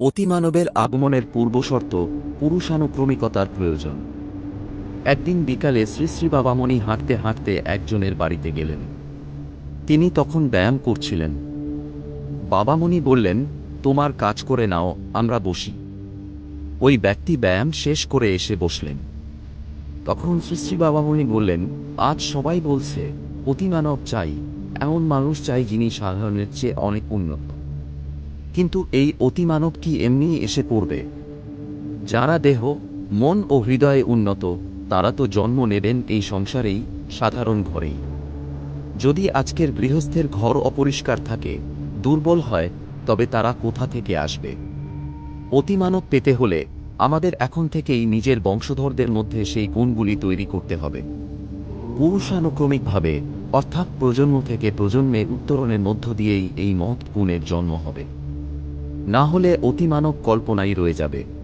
অতিমানবের আগমনের পূর্বশর্ত পুরুষানুক্রমিকতার প্রয়োজন। একদিন বিকালে শ্রী শ্রী বাবামণি হাঁটতে হাঁটতে একজনের বাড়িতে গেলেন। তিনি তখন ব্যায়াম করছিলেন। বাবামণি বললেন, তোমার কাজ করে নাও, আমরা বসি। ওই ব্যক্তি ব্যায়াম শেষ করে এসে বসলেন। তখন শ্রী শ্রী বাবামণি বললেন, আজ সবাই বলছে, অতিমানব চাই, এমন মানুষ চাই যিনি সাধারণের চেয়ে অনেক উন্নত। কিন্তু এই অতিমানব কি এমনি এসে পড়বে? যারা দেহ, মন ও হৃদয়ে উন্নত, তারা তো জন্ম নেবেন এই সংসারেই, সাধারণ ঘরেই। যদি আজকের গৃহস্থের ঘর অপরিষ্কার থাকে, দুর্বল হয়, তবে তারা কোথা থেকে আসবে? অতিমানব পেতে হলে আমাদের এখন থেকেই নিজের বংশধরদের মধ্যে সেই গুণগুলি তৈরি করতে হবে। পুরুষানুক্রমিকভাবে, অর্থাৎ প্রজন্ম থেকে প্রজন্মে উত্তরণের মধ্য দিয়েই এই মহৎ গুণের জন্ম হবে। না হলে অতিমানব কল্পনাই রয়ে যাবে।